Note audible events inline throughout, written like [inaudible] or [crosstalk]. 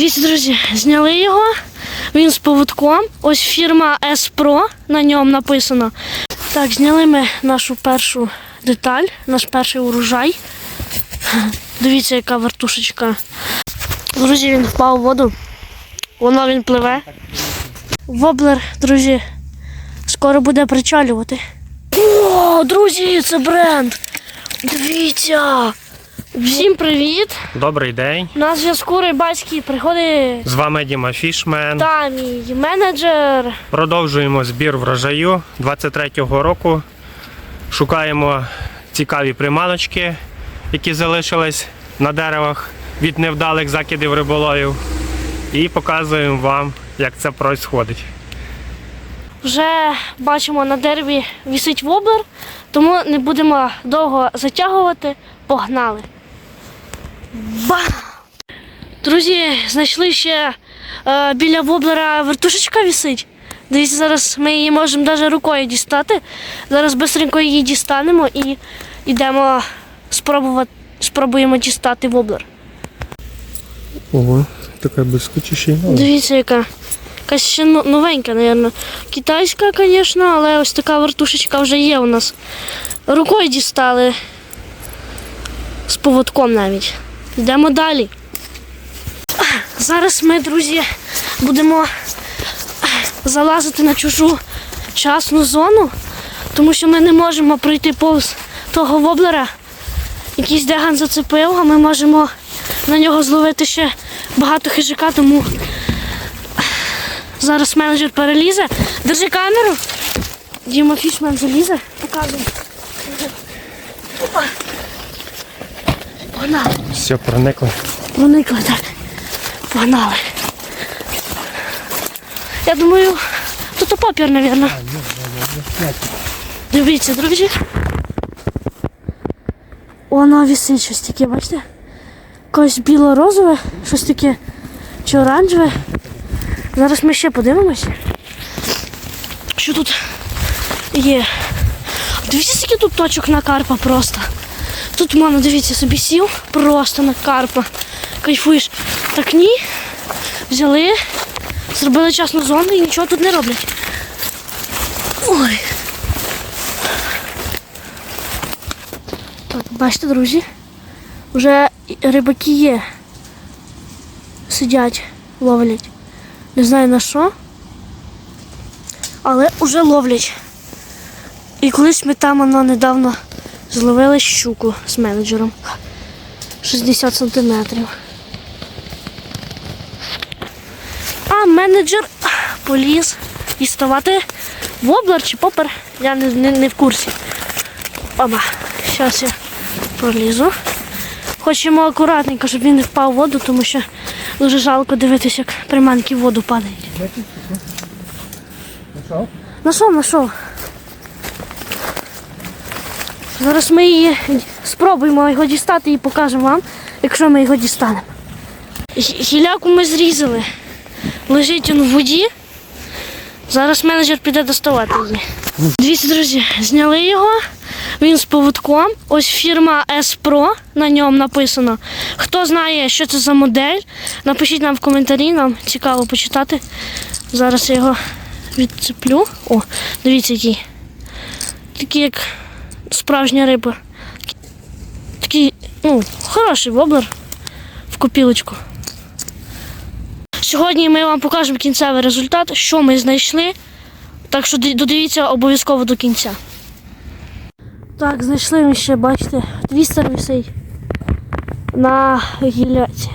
Дивіться, друзі, зняли його. Він з поводком. Ось фірма S-Pro, на ньому написано. Так, зняли ми нашу першу деталь, наш перший урожай. Дивіться, яка вертушечка. Друзі, він впав у воду. Воно він пливе. Воблер, друзі, скоро буде причалювати. О, друзі, це бренд. Дивіться. Всім привіт! Добрий день. На зв'язку рибацький приходить З вами Діма Фішмен. та мій менеджер. Продовжуємо збір врожаю 23-го року. Шукаємо цікаві приманочки, які залишились на деревах від невдалих закидів риболовів. І показуємо вам, як це відбувається. Вже бачимо на дереві вісить воблер, тому не будемо довго затягувати. Погнали. Бам! Друзі, знайшли ще е, біля воблера вертушечка вісить. Дивіться, зараз ми її можемо навіть рукою дістати. Зараз швидко її дістанемо і йдемо спробувати, спробуємо дістати воблер. Ого, така безскочуща. Дивіться, яка. Якась ще новенька, мабуть. Китайська, звісно, але ось така вертушечка вже є у нас. Рукою дістали. З поводком навіть. Йдемо далі. Зараз ми, друзі, будемо залазити на чужу частну зону, тому що ми не можемо пройти повз того воблера. Якийсь деган зацепив, а ми можемо на нього зловити ще багато хижака, тому зараз менеджер перелізе. Держи камеру. Діма Фішман залізе, показує. Погнали. Все, проникли. Проникли так. Погнали. Я думаю, тут папір, мабуть. Дивіться, друзі. Воно висить щось таке, бачите? Якось біло-розове, щось таке чи оранжеве. Зараз ми ще подивимось. Що тут є? Дивіться, скільки тут точок на карпа просто. Тут мама, дивіться, собі сів просто на карпа. Кайфуєш. Так ні. Взяли, зробили часну зону і нічого тут не роблять. Ой. Так, бачите, друзі, вже рибаки є. Сидять, ловлять. Не знаю на що. Але вже ловлять. І колись ми там воно недавно зловили щуку з менеджером. 60 сантиметрів. А менеджер поліз діставати воблер чи попер. Я не, не, не в курсі. Оба. Зараз я пролізу. Хочемо акуратненько, щоб він не впав в воду, тому що дуже жалко дивитися, як приманки в воду падають. Нашов, нашов. Зараз ми її спробуємо його дістати і покажемо вам, якщо ми його дістанемо. Гі- Гіляку ми зрізали. Лежить він в воді. Зараз менеджер піде доставати її. Дивіться, друзі, зняли його. Він з поводком. Ось фірма S-Pro, на ньому написано. Хто знає, що це за модель, напишіть нам в коментарі, нам цікаво почитати. Зараз я його відцеплю. О, дивіться який. Такий як справжня риба. Такий, ну, хороший воблер в копілочку. Сьогодні ми вам покажемо кінцевий результат, що ми знайшли. Так що додивіться обов'язково до кінця. Так, знайшли ми ще, бачите, твістер висить на гіляці.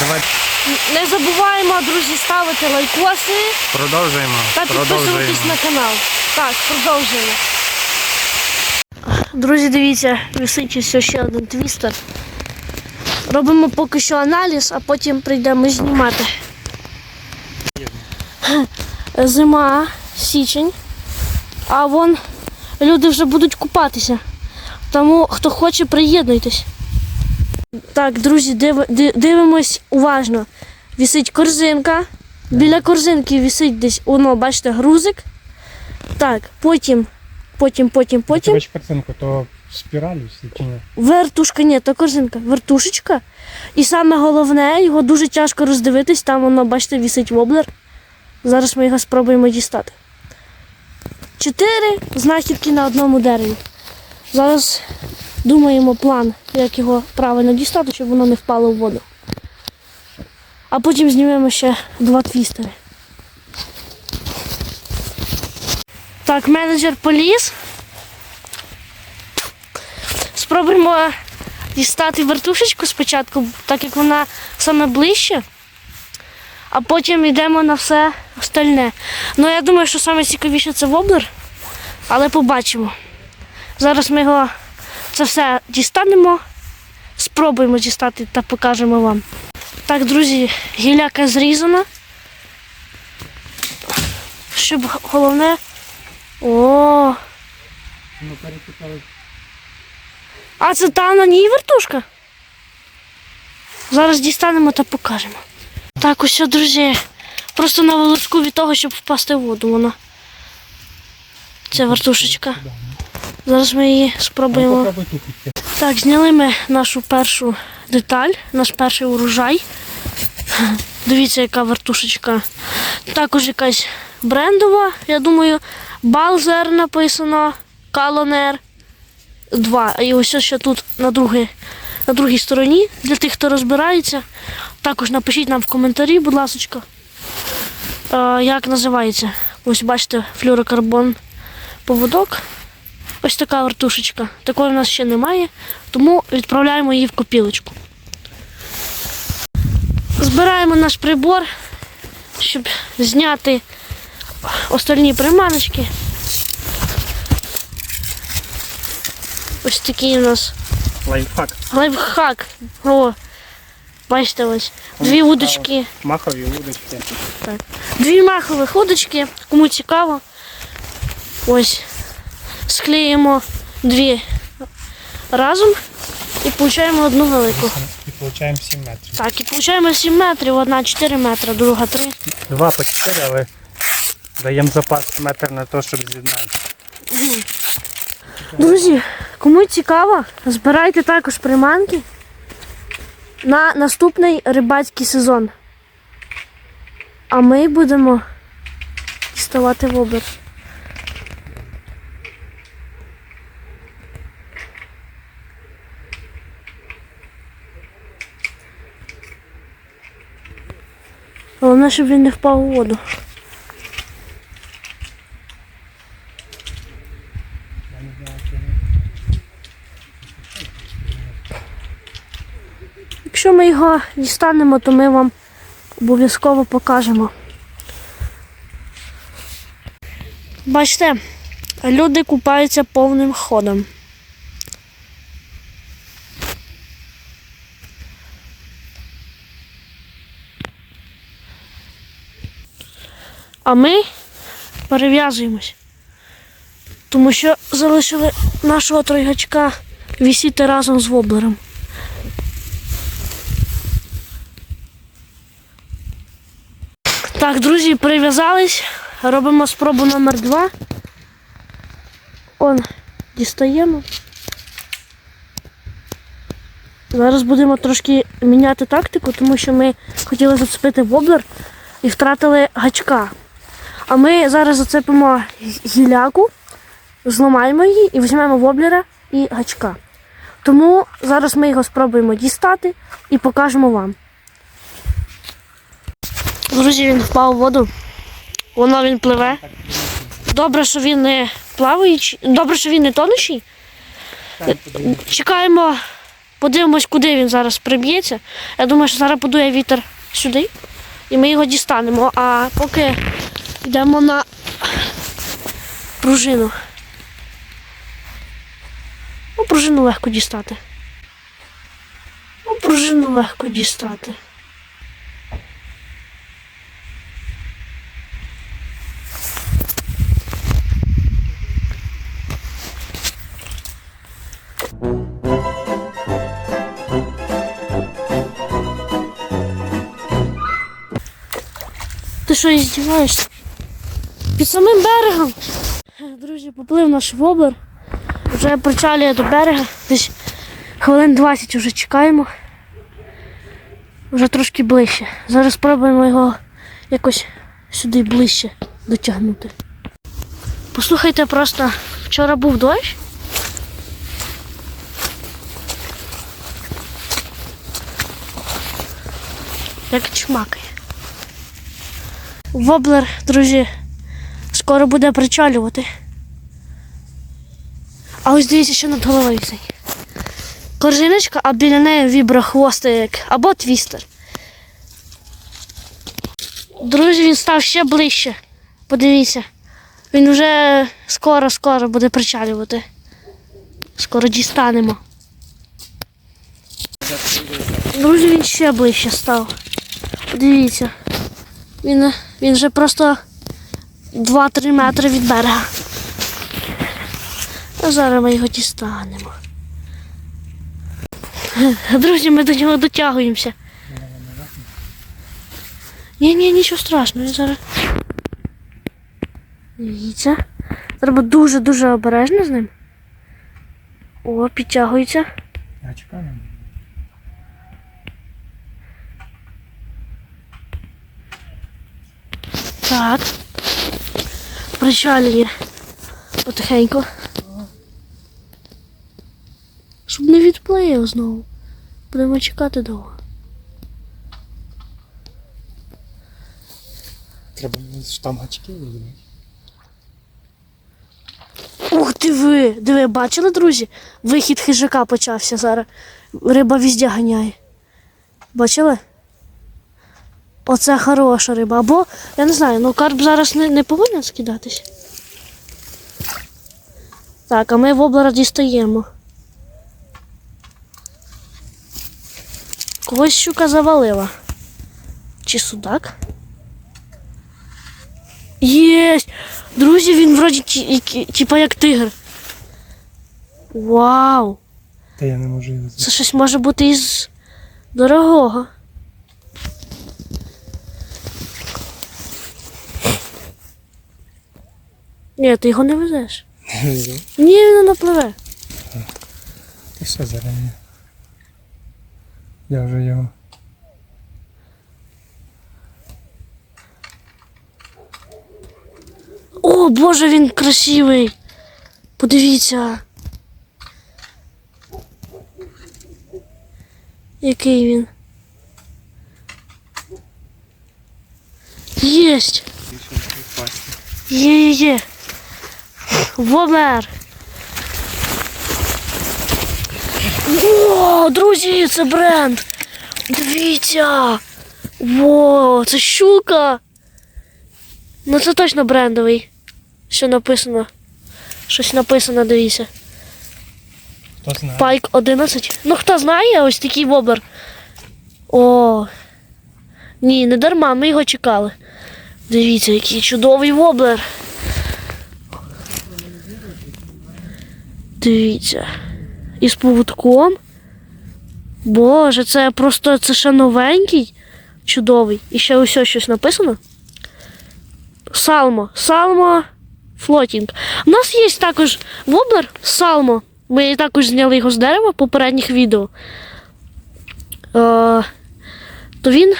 Давай Не забуваємо, друзі, ставити лайкоси продовжуємо. та підписуватись продовжуємо. на канал. Так, продовжуємо. Друзі, дивіться, висить ось ще один твістер. Робимо поки що аналіз, а потім прийдемо знімати. Зима, січень, а вон люди вже будуть купатися. Тому хто хоче, приєднуйтесь. Так, друзі, див, ди- дивимось уважно. Вісить корзинка. Біля корзинки вісить десь, воно, бачите, грузик. Так, потім, потім, потім, потім. Бачиш картинку, то спіралі чи ні? Вертушка, ні, то корзинка, вертушечка. І саме головне, його дуже тяжко роздивитись, там воно, бачите, вісить воблер. Зараз ми його спробуємо дістати. Чотири знахідки на одному дереві. Зараз думаємо план, як його правильно дістати, щоб воно не впало в воду. А потім знімемо ще два твістери. Так, менеджер поліз. Спробуємо дістати вертушечку спочатку, так як вона саме ближче, а потім йдемо на все остальне. Ну, я думаю, що саме цікавіше це воблер, але побачимо. Зараз ми його це все дістанемо, спробуємо дістати та покажемо вам. Так, друзі, гіляка зрізана. Щоб головне. О, Ну, перепитали. А це та на ній вертушка. Зараз дістанемо та покажемо. Так, ось, друзі. Просто на волоску від того, щоб впасти в воду вона. Це вертушечка. Зараз ми її спробуємо. Піти. Так, зняли ми нашу першу деталь, наш перший урожай. Дивіться, яка вертушечка. Також якась брендова, я думаю, Балзер написано, Калонер 2. І ось ще тут на, другій, на другій стороні, для тих, хто розбирається. Також напишіть нам в коментарі, будь ласка, як називається. Ось бачите, флюрокарбон поводок. Ось така вертушечка. Такої в нас ще немає, тому відправляємо її в копілочку. Збираємо наш прибор, щоб зняти остальні приманочки. Ось такий у нас Лайфхак. лайфхак. О, бачите ось. Дві удочки. Махові удочки. Дві махових удочки, кому цікаво. Ось. Склеїмо дві разом і получаємо одну велику. І отримуємо 7 метрів. Так, і получаємо 7 метрів, одна 4 метри, друга 3. Два по 4, але даємо запас метр на те, щоб з'єднати. Друзі, кому цікаво, збирайте також приманки на наступний рибацький сезон. А ми будемо діставати воблер. Головне, щоб він не впав у воду. Якщо ми його дістанемо, то ми вам обов'язково покажемо. Бачите, люди купаються повним ходом. А ми перев'язуємось. Тому що залишили нашого тройгачка висіти разом з воблером. Так, друзі, прив'язались. Робимо спробу номер два. Он, дістаємо. Зараз будемо трошки міняти тактику, тому що ми хотіли зацепити воблер і втратили гачка. А ми зараз зацепимо гіляку, зламаємо її і візьмемо воблера і гачка. Тому зараз ми його спробуємо дістати і покажемо вам. Друзі, він впав у воду. Воно він пливе. Добре, що він не плаваючий. Добре, що він не тонущий. Чекаємо, подивимось, куди він зараз приб'ється. Я думаю, що зараз подує вітер сюди і ми його дістанемо. А поки Йдемо на пружину. Ну, пружину легко дістати. Ну, пружину легко дістати. Ты что, издеваешься? Під самим берегом. Друзі, поплив наш воблер. Вже причалює до берега. Десь хвилин 20 вже чекаємо. Вже трошки ближче. Зараз спробуємо його якось сюди ближче дотягнути. Послухайте, просто вчора був дощ. Як чмакає. Воблер, друзі, скоро буде причалювати. А ось дивіться, що над головою висить. Корзиночка, а біля неї віброхвостик або твістер. Друзі, він став ще ближче. Подивіться. Він вже скоро-скоро буде причалювати. Скоро дістанемо. Друзі, він ще ближче став. Подивіться. Він, він вже просто 2-3 метри від берега. А зараз ми його дістанемо. [laughs] Друзі, ми до нього дотягуємося. Ні, ні, нічого страшного, я зараз. Дивіться. Треба дуже-дуже обережно з ним. О, підтягується. Я чекаю. Так. Причалює. Потихеньку. Щоб не відплив знову. Будемо чекати довго. Треба там гачки візьмати. Ух ти ви! Диви, бачили, друзі? Вихід хижака почався зараз. Риба віздя ганяє. Бачили? Оце хороша риба. Або, я не знаю, ну карп зараз не, не повинен скидатись. Так, а ми воблера дістаємо. Когось щука завалила. Чи судак? Єсть! Друзі, він вроді типа як тигр. Вау! Та я не можу його Це щось може бути із дорогого. Ні, ти його не везеш. [laughs] Ні, він не напливе. І все зарані. Я вже його. О, Боже, він красивий. Подивіться. Який він. Єсть. Є, є. О, друзі, це бренд. Дивіться. Во, це щука. Ну це точно брендовий. Що написано? Щось написано, дивіться. Хто знає? Пайк 11. Ну хто знає, ось такий воблер. О. Ні, не дарма, ми його чекали. Дивіться, який чудовий воблер. Дивіться. Із поводком. Боже, це просто це ще новенький, чудовий. І ще ось ось щось написано. Салмо. Салмо флотінг. У нас є також воблер Салмо. Ми також зняли його з дерева попередніх відео. Е, то він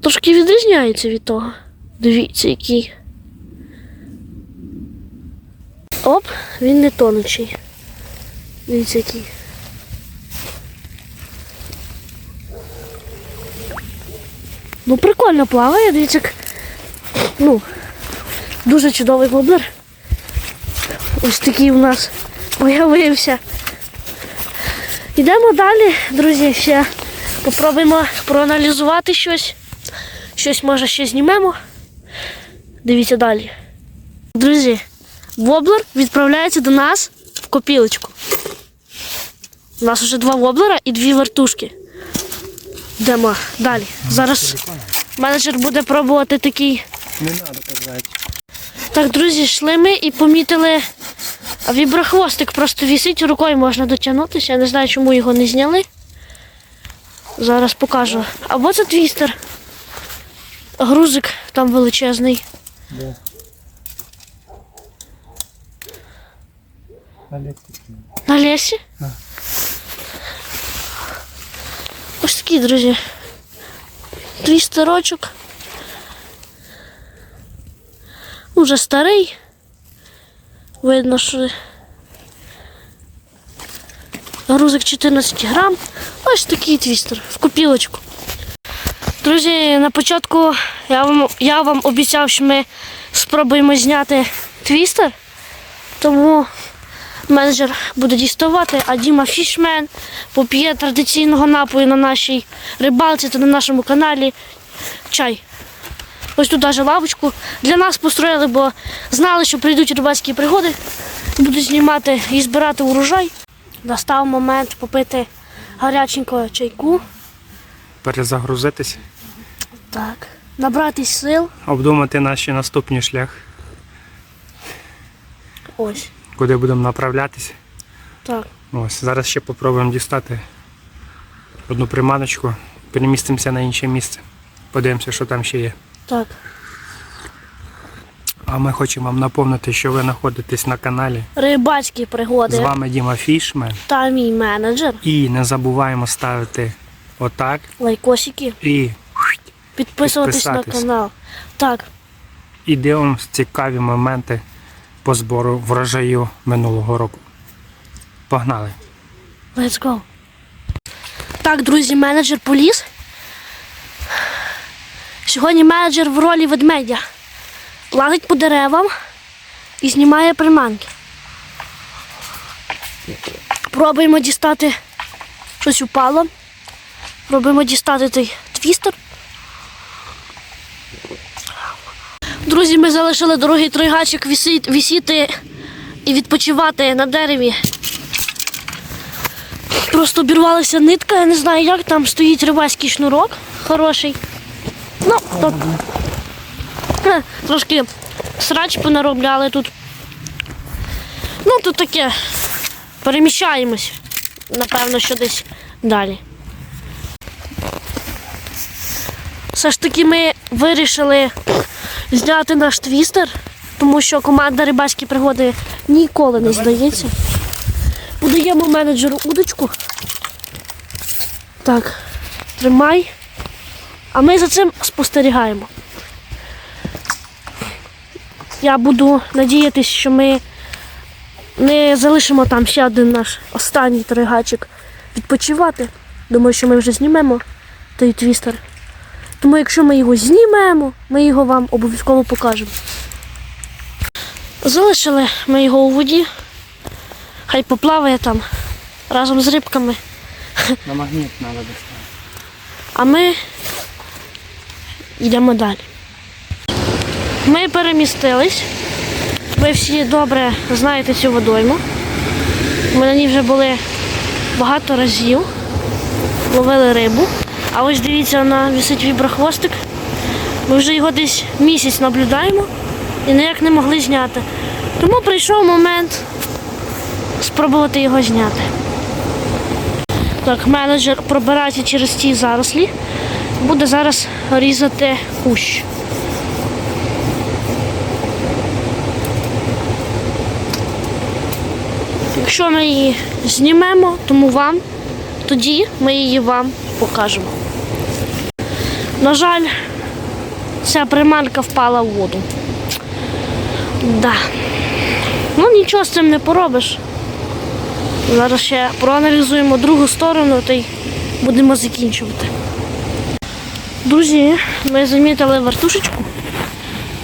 трошки відрізняється від того. Дивіться, який. Оп, він не тонучий. Дивіться, який. Ну, прикольно плаває, дивіться. Ну, дуже чудовий воблер. Ось такий у нас появився. Йдемо далі, друзі, ще попробуємо проаналізувати щось. Щось може ще знімемо. Дивіться далі. Друзі, воблер відправляється до нас в копілочку. У нас вже два воблера і дві вертушки. Йдемо далі. Зараз менеджер буде пробувати такий Не треба казати. так, друзі, йшли ми і помітили. Віброхвостик просто вісить, рукою можна дотягнутися. Я не знаю, чому його не зняли. Зараз покажу. Або це твістер. грузик там величезний. На лесі? Ось такі, друзі. Твістерочок. Уже старий. Видно, що грузик 14 грам. Ось такий твістер в копілочку. Друзі, на початку я вам, я вам обіцяв, що ми спробуємо зняти твістер. Тому менеджер буде діставати, а Діма Фішмен поп'є традиційного напою на нашій рибалці та на нашому каналі чай. Ось тут навіть лавочку для нас построїли, бо знали, що прийдуть рибальські пригоди, будуть знімати і збирати урожай. Настав момент попити гаряченького чайку. Перезагрузитись, Так. Набратись сил. обдумати наш наступний шлях, Ось. Куди будемо направлятися. Так. Ось, зараз ще попробуємо дістати одну приманочку, перемістимося на інше місце. Подивимося, що там ще є. Так. А ми хочемо вам напомнити, що ви знаходитесь на каналі. Рибальські пригоди. З вами Діма Фішмен. Та мій менеджер. І не забуваємо ставити отак Лайкосики. і, Підписуватись на канал. Так. і дивимося цікаві моменти по збору врожаю минулого року. Погнали! Let's go. Так, друзі, менеджер поліз. Сьогодні менеджер в ролі ведмедя. Лазить по деревам і знімає приманки. Пробуємо дістати щось упало. Пробуємо дістати той твістер. Друзі, ми залишили дорогий тройгачик висіти, і відпочивати на дереві. Просто обірвалася нитка, я не знаю як, там стоїть рибальський шнурок хороший. Ну, е, трошки срач понаробляли тут. Ну, тут таке. Переміщаємось. Напевно, що десь далі. Все ж таки ми вирішили зняти наш твістер, тому що команда рибальські пригоди ніколи не здається. Подаємо менеджеру удочку. Так, тримай. А ми за цим спостерігаємо. Я буду надіятися, що ми не залишимо там ще один наш останній тригачик відпочивати. Думаю, що ми вже знімемо той твістер. Тому якщо ми його знімемо, ми його вам обов'язково покажемо. Залишили ми його у воді. Хай поплаває там разом з рибками. На магніт треба достати. А ми йдемо далі. Ми перемістились. Ви всі добре знаєте цю водойму. Ми на ній вже були багато разів, ловили рибу. А ось дивіться, вона висить віброхвостик. Ми вже його десь місяць наблюдаємо і ніяк не могли зняти. Тому прийшов момент спробувати його зняти. Так, менеджер пробирається через ці зарослі. Буде зараз різати кущ. Якщо ми її знімемо, тому вам, тоді ми її вам покажемо. На жаль, ця приманка впала в воду. Да. Ну нічого з цим не поробиш. Зараз ще проаналізуємо другу сторону та й будемо закінчувати. Друзі, ми замітили вартушечку.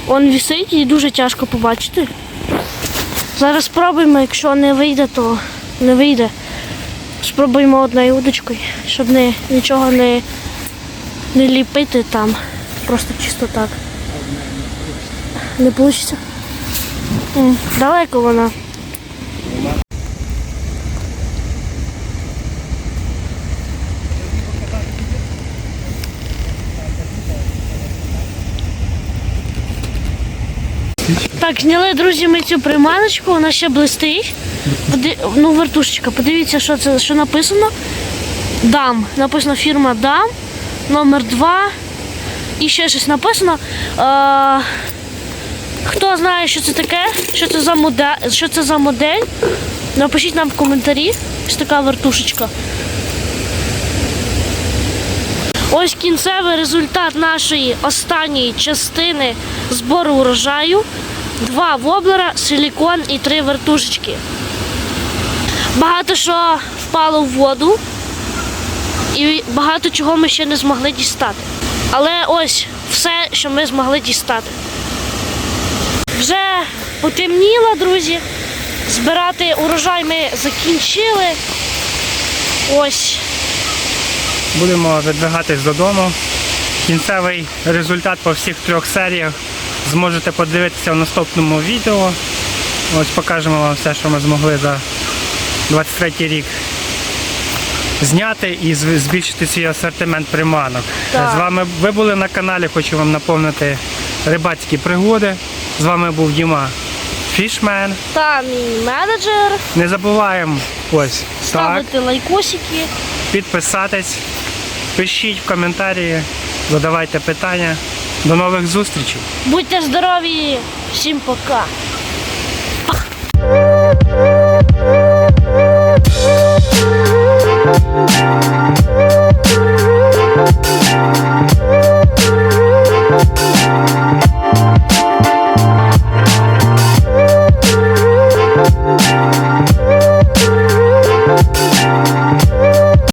Он висить і дуже тяжко побачити. Зараз спробуємо, якщо не вийде, то не вийде. Спробуємо одною удочкою, щоб не, нічого не, не ліпити там. Просто чисто так. Не вийде? Далеко вона. Так, зняли, друзі, ми цю приманочку, вона ще блистить. Ну, вертушечка, подивіться, що це що написано. Дам. Написано фірма Дам, номер 2 і ще щось написано. Е, хто знає, що це таке, що це за модель, що це за модель, напишіть нам в коментарі. Ось така вертушечка. Ось кінцевий результат нашої останньої частини збору урожаю. Два воблера, силікон і три вертушечки. Багато що впало в воду, і багато чого ми ще не змогли дістати. Але ось все, що ми змогли дістати. Вже потемніло, друзі. Збирати урожай ми закінчили. Ось. Будемо видвигатись додому. Кінцевий результат по всіх трьох серіях зможете подивитися в наступному відео. Ось покажемо вам все, що ми змогли за 23 рік зняти і збільшити свій асортимент приманок. Так. З вами ви були на каналі, хочу вам напомнити рибацькі пригоди. З вами був Діма Фішмен. Та мій менеджер. Не забуваємо ось так, Ставити лайкосики. підписатись, пишіть в коментарі, задавайте питання. До нових зустрічей! Будьте здорові! Всім пока!